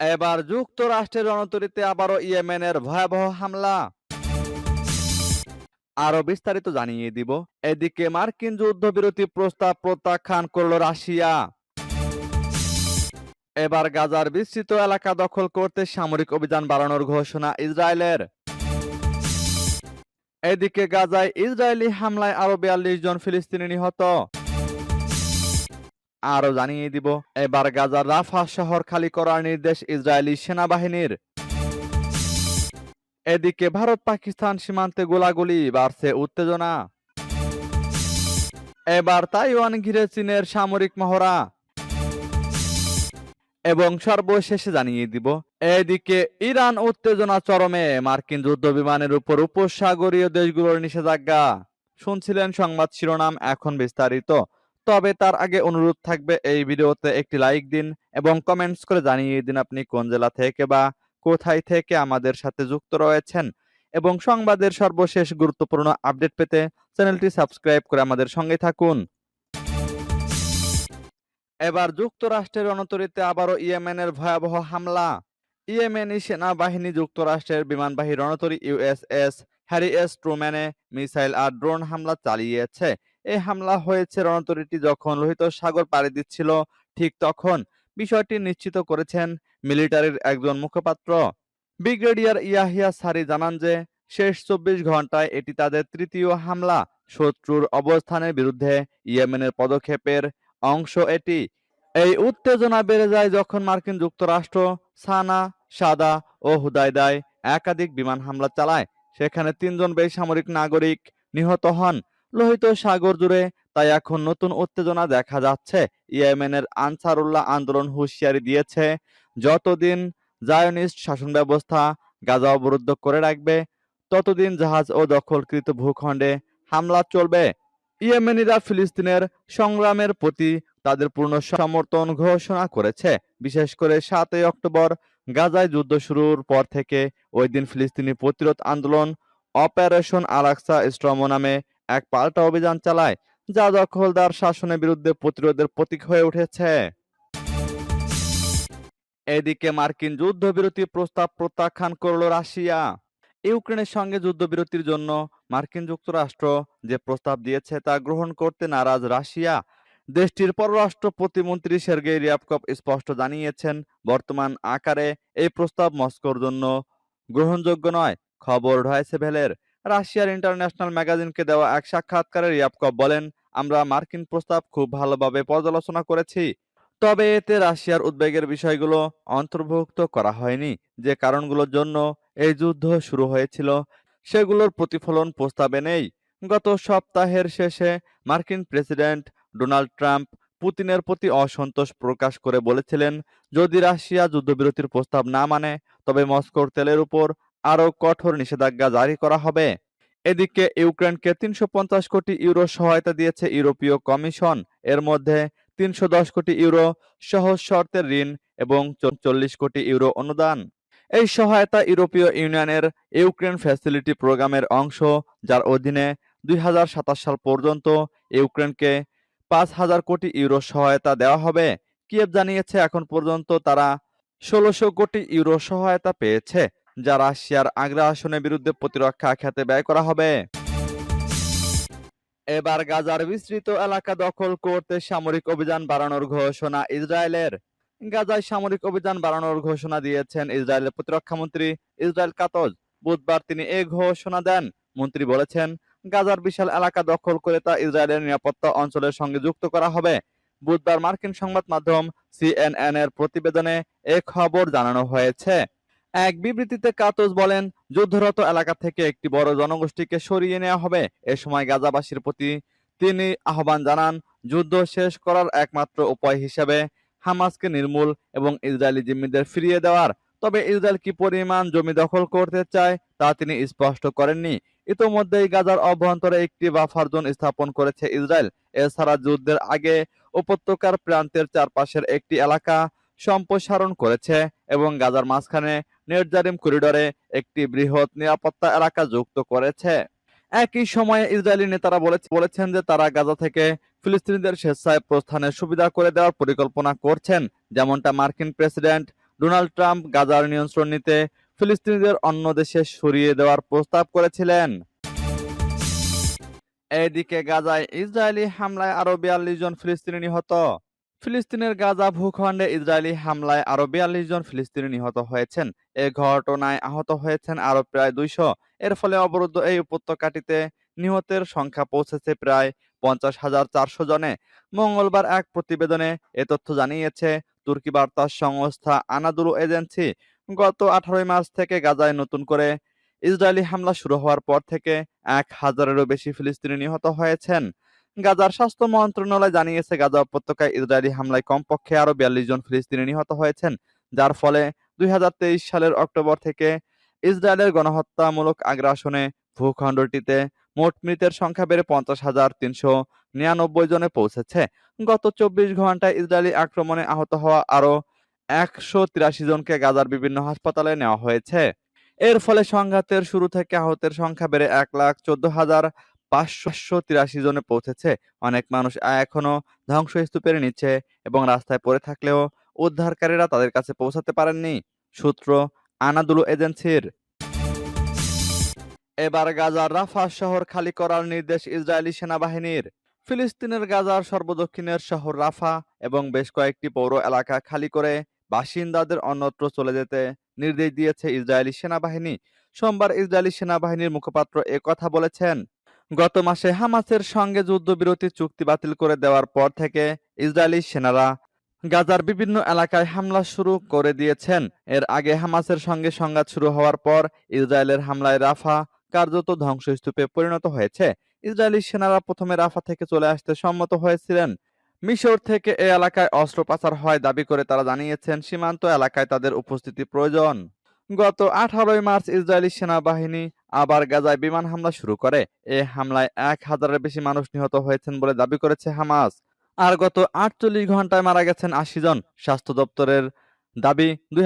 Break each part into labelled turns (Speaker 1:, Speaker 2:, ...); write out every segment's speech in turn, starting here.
Speaker 1: এবার যুক্তরাষ্ট্রের রণতরীতে আবারও ইয়েমেনের ভয়াবহ হামলা। আরও বিস্তারিত জানিয়ে দিব। এদিকে মার্কিন যুদ্ধবিরতি প্রস্তাব প্রত্যাখ্যান করল রাশিয়া। এবার গাজার বিস্তৃত এলাকা দখল করতে সামরিক অভিযান বাড়ানোর ঘোষণা ইসরায়েলের। এদিকে গাজায় ইসরায়েলি হামলায় আরও বিয়াল্লিশ জন ফিলিস্তিনি নিহত। আরও জানিয়ে দিব, এবার গাজার রাফা শহর খালি করার নির্দেশ ইসরায়েলি সেনাবাহিনীর। এদিকে ভারত পাকিস্তান সীমান্তে গোলাগুলি, বাড়ছে উত্তেজনা। এবার তাইওয়ান ঘিরে চীনের সামরিক মহড়া। এবং সর্বশেষে জানিয়ে দিব, এদিকে ইরান উত্তেজনা চরমে, মার্কিন যুদ্ধ বিমানের উপর উপসাগরীয় দেশগুলোর নিষেধাজ্ঞা। শুনছিলেন সংবাদ শিরোনাম এখন বিস্তারিত। তবে তার আগে অনুরোধ থাকবে এই ভিডিওতে একটি লাইক দিন এবং কমেন্টস করে জানিয়ে দিন আপনি কোন জেলা থেকে বা কোথায় থেকে আমাদের সাথে যুক্ত রয়েছেন। এবং সংবাদের সর্বশেষ গুরুত্বপূর্ণ আপডেট পেতে চ্যানেলটি সাবস্ক্রাইব করে আমাদের সঙ্গে থাকুন। এবার যুক্তরাষ্ট্রের রণতরীতে আবারও ইয়েমেনের ভয়াবহ হামলা। ইয়েমেনি সেনাবাহিনী যুক্তরাষ্ট্রের বিমানবাহী রণতরী ইউএসএস হ্যারি এস ট্রুম্যানে মিসাইল আর ড্রোন হামলা চালিয়েছে। এই হামলা হয়েছে রণতরীটি যখন লোহিত সাগর পাড়ি দিচ্ছিল, ঠিক তখন। বিষয়টি নিশ্চিত করেছেন মিলিটারির একজন মুখপাত্র। ব্রিগেডিয়ার ইয়াহিয়া সারি জানান যে, শেষ চব্বিশ ঘন্টায় এটি তাদের তৃতীয় হামলা। শত্রুর অবস্থানের বিরুদ্ধে ইয়েমেনের পদক্ষেপের অংশ এটি। এই উত্তেজনা বেড়ে যায় যখন মার্কিন যুক্তরাষ্ট্র সানা, সাদা ও হুদায়দায় একাধিক বিমান হামলা চালায়। সেখানে তিনজন বেসামরিক নাগরিক নিহত হন। লোহিত সাগর জুড়ে, তাই এখন নতুন উত্তেজনা দেখা যাচ্ছে। ইয়েমেনের আনসারুল্লাহ আন্দোলন হুঁশিয়ারি দিয়েছে। যতদিন জায়নিস্ট শাসন ব্যবস্থা গাজা অবরুদ্ধ করে রাখবে, ততদিন জাহাজ ও দখলকৃত ভূখণ্ডে হামলা চলবে। ইয়েমেনিরা ফিলিস্তিনের সংগ্রামের প্রতি তাদের পূর্ণ সমর্থন ঘোষণা করেছে। বিশেষ করে সাতই অক্টোবর গাজায় যুদ্ধ শুরুর পর থেকে ওই দিন ফিলিস্তিনি প্রতিরোধ আন্দোলন অপারেশন আরাকসা স্ট্রম নামে এক পাল্টা অভিযান চালায়, যা দখলদার শাসনের বিরুদ্ধে প্রতিরোধের প্রতীক হয়ে উঠেছে। এদিকে মার্কিন যুদ্ধবিরতি প্রস্তাব প্রত্যাখ্যান করল রাশিয়া। ইউক্রেনের সঙ্গে যুদ্ধবিরতির জন্য মার্কিন যুক্তরাষ্ট্র যে প্রস্তাব দিয়েছে তা গ্রহণ করতে নারাজ রাশিয়া। দেশটির পররাষ্ট্র প্রতিমন্ত্রী সের্গেই রিয়াবকভ স্পষ্ট জানিয়েছেন, বর্তমান আকারে এই প্রস্তাব মস্কোর জন্য গ্রহণযোগ্য নয়, খবর ভেলের। রাশিয়ার ইন্টারন্যাশনাল ম্যাগাজিনকে দেওয়া এক সাক্ষাৎকারে রিয়াবকভ বলেন, আমরা মার্কিন প্রস্তাব খুব ভালোভাবে পর্যালোচনা করেছি, তবে এতে রাশিয়ার উদ্বেগের বিষয়গুলো অন্তর্ভুক্ত করা হয়নি। যে কারণগুলোর জন্য এই যুদ্ধ শুরু হয়েছিল, সেগুলোর প্রতিফলন প্রস্তাবে নেই। গত সপ্তাহের শেষে মার্কিন প্রেসিডেন্ট ডোনাল্ড ট্রাম্প পুতিনের প্রতি অসন্তোষ প্রকাশ করে বলেছিলেন, যদি রাশিয়া যুদ্ধবিরতির প্রস্তাব না মানে তবে মস্কোর তেলের উপর আরও কঠোর নিষেধাজ্ঞা জারি করা হবে। এদিকে ইউক্রেনকে তিনশো পঞ্চাশ কোটি ইউরো সহায়তা দিয়েছে ইউরোপীয় কমিশন। এর মধ্যে তিনশো দশ কোটি ইউরো সহজ শর্তের ঋণ এবং চল্লিশ কোটি ইউরো অনুদান। এই সহায়তা ইউরোপীয় ইউনিয়নের ইউক্রেন ফ্যাসিলিটি প্রোগ্রামের অংশ, যার অধীনে দুই হাজার সাতাশ সাল পর্যন্ত ইউক্রেনকে পাঁচ হাজার কোটি ইউরো সহায়তা দেওয়া হবে। কিয়েভ জানিয়েছে, এখন পর্যন্ত তারা ষোলোশো কোটি ইউরো সহায়তা পেয়েছে। যা রাশিয়ার আগ্রা আসনের বিরুদ্ধে প্রতিরক্ষা খাতে ব্যয় করা হবে। এবার গাজার বিস্তৃত এলাকা দখল করতে সামরিক অভিযান বাড়ানোর ঘোষণা ইসরায়েলের। গাজায় সামরিক অভিযান বাড়ানোর ঘোষণা দিয়েছেন ইসরায়েলের প্রতিরক্ষা মন্ত্রী ইসরায়েল কাতজ। বুধবার তিনি এই ঘোষণা দেন। মন্ত্রী বলেছেন, গাজার বিশাল এলাকা দখল করে তা ইসরায়েলের নিরাপত্তা অঞ্চলের সঙ্গে যুক্ত করা হবে। বুধবার মার্কিন সংবাদ মাধ্যম সিএনএন এর প্রতিবেদনে এ খবর জানানো হয়েছে। এক বিবৃতিতে কাতজ বলেন, যুদ্ধরত এলাকা থেকে একটি বড় জনগোষ্ঠীকে সরিয়ে নেওয়া হবে। এ সময় গাজাবাসীর প্রতি তিনি আহ্বান জানান, যুদ্ধ শেষ করার একমাত্র উপায় হিসেবে হামাসকে নির্মূল এবং ইসরায়েলি জিম্মিদের ফিরিয়ে দেওয়ার। তবে ইসরায়েল কি পরিমাণ জমি দখল করতে চায়, তা তিনি স্পষ্ট করেননি। ইতোমধ্যেই গাজার অভ্যন্তরে একটি বাফার জোন স্থাপন করেছে ইসরায়েল। এছাড়া যুদ্ধের আগে উপত্যকার প্রান্তের চারপাশের একটি এলাকা সম্প্রসারণ করেছে এবং গাজার মাঝখানে নেটজারিম করিডরে একটি বৃহৎ নিরাপত্তা এলাকা যুক্ত করেছে। একই সময়ে ইসরায়েলি নেতারা বলেছেন যে তারা গাজা থেকে ফিলিস্তিনিদের স্বেচ্ছায় প্রস্থানের সুবিধা করে দেওয়ার পরিকল্পনা করছেন, যেমনটা মার্কিন প্রেসিডেন্ট ডোনাল্ড ট্রাম্প গাজার নিয়ন্ত্রণ নিতে ফিলিস্তিনিদের অন্য দেশে সরিয়ে দেওয়ার প্রস্তাব করেছিলেন। এদিকে গাজায় ইসরায়েলি হামলায় আরও বিয়াল্লিশ জন ফিলিস্তিনি নিহত। ফিলিস্তিনের গাজা ভূখণ্ডে ইসরায়েলি হামলায় আরও বিয়াল্লিশ জন ফিলিস্তিনি নিহত হয়েছেন। এ ঘটনায় আহত হয়েছেন আরও প্রায় দুইশো। এর ফলে অবরুদ্ধ এই উপত্যকাটিতে নিহতের সংখ্যা পৌঁছেছে প্রায় পঞ্চাশ হাজার চারশো জনে। মঙ্গলবার এক প্রতিবেদনে এ তথ্য জানিয়েছে, তুর্কি বার্তা সংস্থা আনাদুলু এজেন্সি, গত আঠারোই মার্চ থেকে গাজায় নতুন করে ইসরায়েলি হামলা শুরু হওয়ার পর থেকে এক হাজারেরও বেশি ফিলিস্তিনি নিহত হয়েছেন। গাজার স্বাস্থ্য মন্ত্রণালয় জানিয়েছে, গাজা উপত্যকায় ইসরায়েলি হামলায় কমপক্ষে আরও বিয়াল্লিশ জন ফিলিস্তিনি নিহত হয়েছেন, যার ফলে দুই সালের অক্টোবর থেকে ইসরায়েলের গণহত্যামূলক আগ্রাসনে ভূখণ্ডটিতে মোট মৃতের সংখ্যা বেড়ে পঞ্চাশ হাজার তিনশো নিরানব্বই জনে পৌঁছেছে। গত চব্বিশ ঘন্টায় ইসরায়েলি আক্রমণে আহত হওয়া আরও একশো তিরাশি জনকে গাজার বিভিন্ন হাসপাতালে নেওয়া হয়েছে। এর ফলে সংঘাতের শুরু থেকে আহতের সংখ্যা বেড়ে এক লাখ চোদ্দ হাজার পাঁচশো তিরাশি জনে পৌঁছেছে। অনেক মানুষ এখনও ধ্বংসস্তূপের নিচে এবং রাস্তায় পড়ে থাকলেও উদ্ধারকারীরা তাদের কাছে পৌঁছাতে পারেননি। সূত্র আনাদুলু এজেন্সির। এবার গাজার রাফা শহর খালি করার নির্দেশ ইসরায়েলি সেনাবাহিনীর। ফিলিস্তিনের গাজার সর্বদক্ষিণের শহর রাফা এবং বেশ কয়েকটি পৌর এলাকা খালি করে বাসিন্দাদের অন্যত্র চলে যেতে নির্দেশ দিয়েছে ইসরায়েলি সেনাবাহিনী। সোমবার ইসরায়েলি সেনাবাহিনীর মুখপাত্র কথা বলেছেন। গত মাসে হামাসের সঙ্গে যুদ্ধবিরতি চুক্তি বাতিল করে দেওয়ার পর থেকে ইসরায়েলি সেনারা গাজার বিভিন্ন এলাকায় হামলা শুরু করে দিয়েছেন। এর আগে হামাসের সঙ্গে সংঘাত শুরু হওয়ার পর ইসরায়েলের হামলায় রাফা কার্যত ধ্বংসস্তূপে পরিণত হয়েছে। ইসরায়েলি সেনারা প্রথমে রাফা থেকে চলে আসতে সম্মত হয়েছিলেন। মিশর থেকে এ এলাকায় অস্ত্র পাচার হয় দাবি করে তারা জানিয়েছেন, সীমান্ত এলাকায় তাদের উপস্থিতি প্রয়োজন। গত আঠারোই মার্চ ইসরায়েলি সেনাবাহিনী আবার গাজায় বিমান হামলা শুরু করে। এ হামলায় এক হাজারের বেশি মানুষ নিহত হয়েছেন বলে দাবি করেছে হামাস। আর গত আটচল্লিশ ঘন্টায় মারা গেছেন আশি জন। স্বাস্থ্য দপ্তরের দাবি, দুই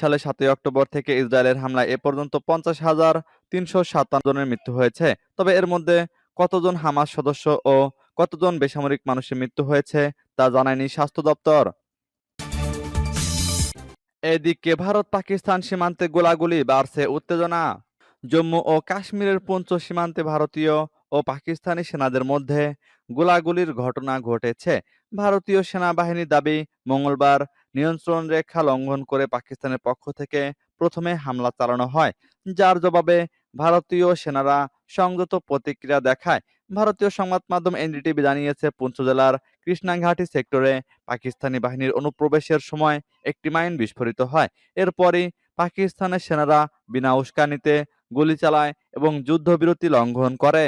Speaker 1: সালে সাতই অক্টোবর থেকে ইসরায়েলের হামলায় এ পর্যন্ত পঞ্চাশ হাজার তিনশো সাতান্ন জনের মৃত্যু হয়েছে। তবে এর মধ্যে কতজন হামাস সদস্য ও কতজন বেসামরিক মানুষের মৃত্যু হয়েছে তা জানায়নি স্বাস্থ্য দপ্তর। এদিকে ভারত পাকিস্তান সীমান্তে গোলাগুলি বাড়ছে উত্তেজনা। জম্মু ও কাশ্মীরের পুঞ্চ সীমান্তে ভারতীয় ও পাকিস্তানি সেনাদের মধ্যে গোলাগুলির ঘটনা ঘটেছে। ভারতীয় সেনাবাহিনীর দাবি, মঙ্গলবার নিয়ন্ত্রণ রেখা লঙ্ঘন করে পাকিস্তানের পক্ষ থেকে প্রথমে হামলা চালানো হয়, যার জবাবে ভারতীয় সেনারা সংযত প্রতিক্রিয়া দেখায়। ভারতীয় সংবাদ মাধ্যম এনডিটিভি জানিয়েছে পুঞ্চ জেলার কৃষ্ণাঘাটি সেক্টরে পাকিস্তানি বাহিনীর অনুপ্রবেশের সময় একটি মাইন বিস্ফোরিত হয়। এরপরই পাকিস্তানের সেনারা বিনা উস্কানিতে গুলি চালায় এবং যুদ্ধবিরতি লঙ্ঘন করে।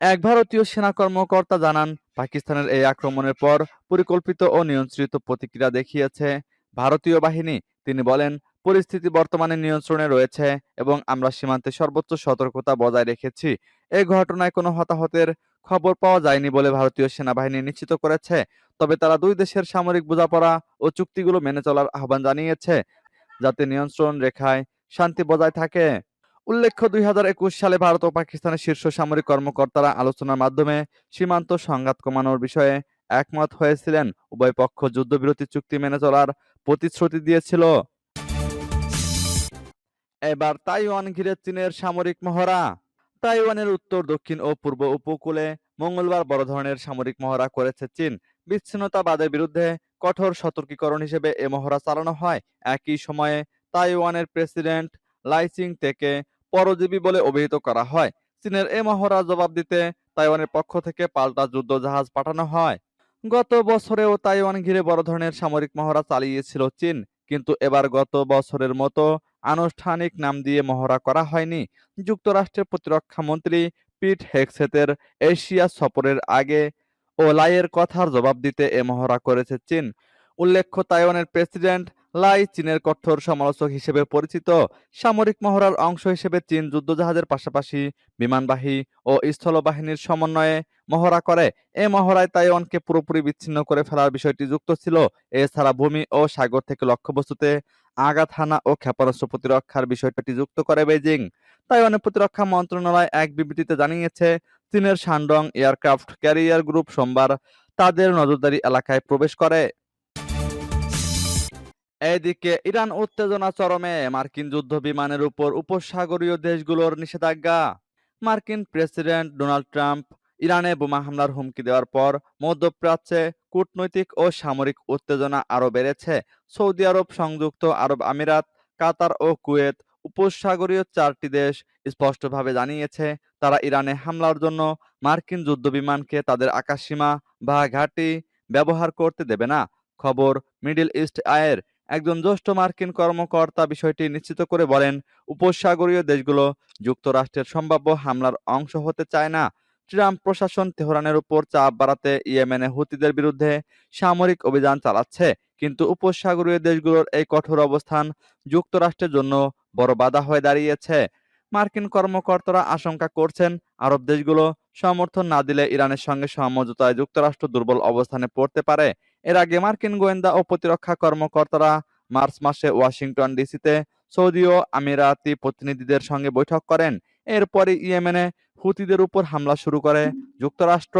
Speaker 1: এক ভারতীয় সেনা কর্মকর্তা জানান, পাকিস্তানের এই আক্রমণের পর পরিকল্পিত ও নিয়ন্ত্রিত প্রতিক্রিয়া দেখিয়েছে। ভারতীয় বাহিনী, তিনি বলেন, পরিস্থিতি বর্তমানে নিয়ন্ত্রণে রয়েছে এবং আমরা সীমান্তে সর্বোচ্চ সতর্কতা বজায় রেখেছি। এই ঘটনায় কোনো হতাহতের খবর পাওয়া যায়নি বলে ভারতীয় সেনাবাহিনী নিশ্চিত করেছে, তবে তারা দুই দেশের সামরিক বোঝাপড়া ও চুক্তিগুলো মেনে চলার আহ্বান জানিয়েছে, যাতে নিয়ন্ত্রণ রেখায় শান্তি বজায় থাকে। উল্লেখ্য দুই হাজার একুশ সালে ভারত ও পাকিস্তানের শীর্ষ সামরিক কর্মকর্তারা আলোচনার মাধ্যমে সীমান্ত সংঘাত কমানোর বিষয়ে একমত হয়েছিলেন। উভয় পক্ষ যুদ্ধবিরতি চুক্তি মেনে চলার প্রতিশ্রুতি দিয়েছিল। এবার তাইওয়ান ঘিরে চীনের সামরিক মহড়া। তাইওয়ানের উত্তর, দক্ষিণ ও পূর্ব উপকূলে মঙ্গলবার বড় ধরনের সামরিক মহড়া করেছে চীন। বিচ্ছিন্নতাবাদের বিরুদ্ধে কঠোর সতর্কীকরণ হিসেবে এ মহড়া চালানো হয়। একই সময়ে তাইওয়ানের প্রেসিডেন্ট লাইচিং থেকে পরজীবী বলে অভিহিত করা হয়। চীনের এ মহড়া জবাব দিতে তাইওয়ানের পক্ষ থেকে পাল্টা যুদ্ধ জাহাজ পাঠানো হয়। গত বছরেও তাইওয়ান ঘিরে বড় ধরনের সামরিক মহড়া চালিয়েছিল চীন, কিন্তু এবার গত বছরের মতো আনুষ্ঠানিক নাম দিয়ে মহড়া করা হয়নি। যুক্তরাষ্ট্রের প্রতিরক্ষা মন্ত্রী পিট হেক্সেতের এশিয়া সফরের আগে ও লাইয়ের কথার জবাব দিতে এ মহড়া করেছে চীন। উল্লেখ্য, তাইওয়ানের প্রেসিডেন্ট লাই চীনের কঠোর সমালোচক হিসেবে পরিচিত। সামরিক মহড়ার অংশ হিসেবে চীন যুদ্ধজাহাজের পাশাপাশি বিমানবাহী ও স্থলবাহিনীর সমন্বয়ে মহড়া করে। এ মহড়ায় তাইওয়ানকে পুরোপুরি বিচ্ছিন্ন করে ফেলার বিষয়টি যুক্ত ছিল। এছাড়া ভূমি ও সাগর থেকে লক্ষ্যবস্তুতে আঘাত, হানা ও ক্ষেপণাস্ত্র প্রতিরক্ষার বিষয়টি যুক্ত করে বেজিং তাইওয়ানের প্রতিরক্ষা মন্ত্রণালয় এক বিবৃতিতে জানিয়েছে, চীনের শানডং এয়ারক্রাফট ক্যারিয়ার গ্রুপ সোমবার তাদের নজরদারি এলাকায় প্রবেশ করে। এদিকে ইরান উত্তেজনা চরমে, মার্কিন যুদ্ধ বিমানের উপর উপসাগরীয় দেশগুলোর নিষেধাজ্ঞা। মার্কিন প্রেসিডেন্ট ডোনাল্ড ট্রাম্প ইরানে বোমা হামলার হুমকি দেওয়ার পর মধ্যপ্রাচ্যে কূটনৈতিক ও সামরিক উত্তেজনা আরও বেড়েছে। সৌদি আরব সংযুক্ত আরব আমিরাত, কাতার ও কুয়েত উপসাগরীয় চারটি দেশ স্পষ্টভাবে জানিয়েছে, তারা ইরানে হামলার জন্য মার্কিন যুদ্ধবিমানকে তাদের আকাশসীমা বা ঘাঁটি ব্যবহার করতে দেবে না। খবর মিডল ইস্ট আয়ের একজন জ্যেষ্ঠ মার্কিন কর্মকর্তা বিষয়টি নিশ্চিত করে বলেন, উপসাগরীয় দেশগুলো যুক্তরাষ্ট্রের সম্ভাব্য হামলার অংশ হতে চায় না। ট্রাম্প প্রশাসন তেহরানের উপর চাপ বাড়াতে ইয়েমেনে হুতিদের বিরুদ্ধে সামরিক অভিযান চালাচ্ছে, কিন্তু উপসাগরীয় দেশগুলোর এই কঠোর অবস্থান যুক্তরাষ্ট্রের জন্য বড় বাধা হয়ে দাঁড়িয়েছে। মার্কিন কর্মকর্তারা আশঙ্কা করছেন, আরব দেশগুলো সমর্থন না দিলে ইরানের সঙ্গে সমঝোতায় যুক্তরাষ্ট্র দুর্বল অবস্থানে পড়তে পারে। এর আগে মার্কিন গোয়েন্দা ও প্রতিরক্ষা কর্মকর্তারা মার্চ মাসে ওয়াশিংটন ডিসিতে সৌদি ও আমিরাতি প্রতিনিধিদের সঙ্গে বৈঠক করেন। এরপরে ইয়েমেনে হুতিদের উপর হামলা শুরু করে। যুক্তরাষ্ট্র